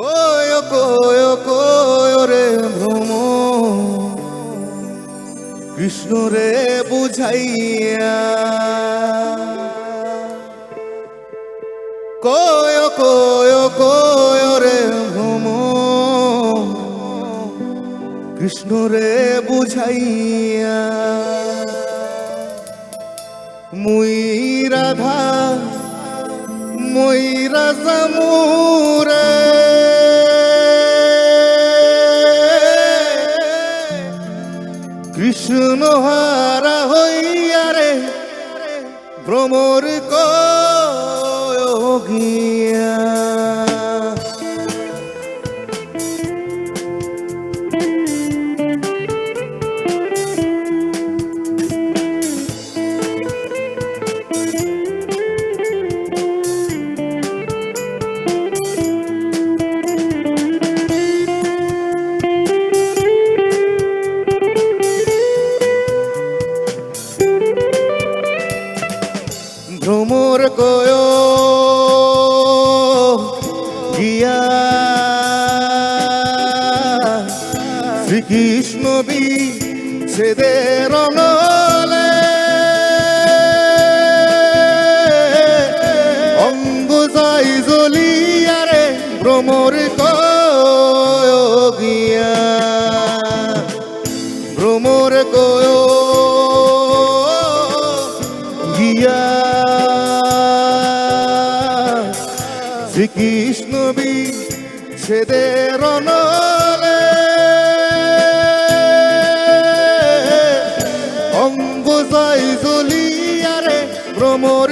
কয় কয় কয় রে ভ্রম কৃষ্ণ রে বুঝাইয়া। কয় কয় কয় রে ভ্রম কৃষ্ণ রে বুঝাইয়া। মুই রাধা, মুই রাজা মুরা। ভ্রমর গিয়া ভ্রমর গিয়া শ্রীকৃষ্ণ বি সেদের নলে শ্রীকৃষ্ণ বি ছেদের নলে অঙ্গ যাই জ্বলিয়ারে ভ্রমর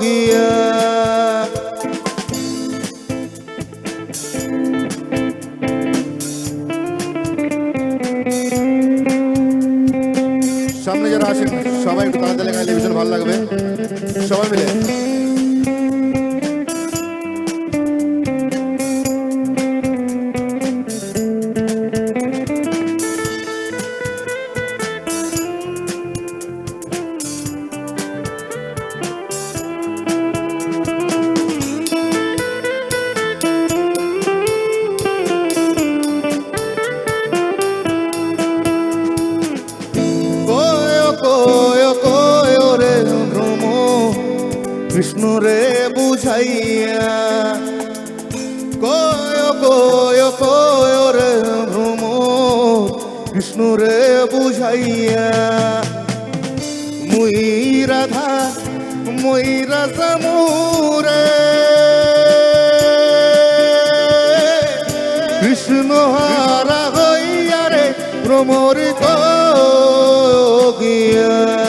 গিয়া সামনে যারা আছেন সবাই একটু তাড়াতাড়ি গাইলে ভীষণ ভালো লাগবে। সবাই মিলে কৃষ্ণ রে বুঝাইয়া, কয় কয় কয় রে ভ্রম, কৃষ্ণ রে বুঝাইয়া, মুই রাধা মুই রাধা মুরে। কৃষ্ণ হারা হইয়া রে ভ্রমর গিয়া।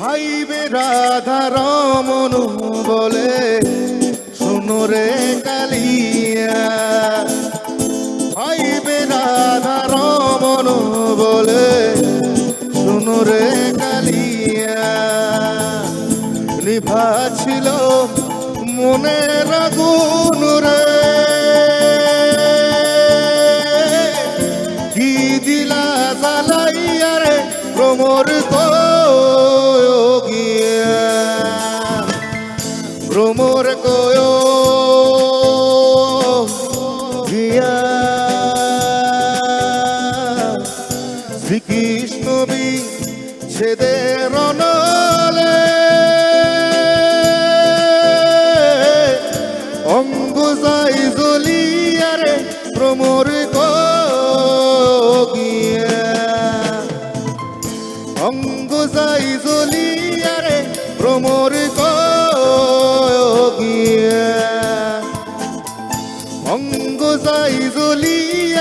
ভাইবে রাধা রমন বলে, শুনো রে কালিয়া। ভাইবে রাধা রমন বলে, শুনো রে কালিয়া। নিভা ছিল মনের আগুন। মোর অঙ্গ যাই জ্বলিয়া রে ভ্রমর অঙ্গ যাই জ্বলিয়া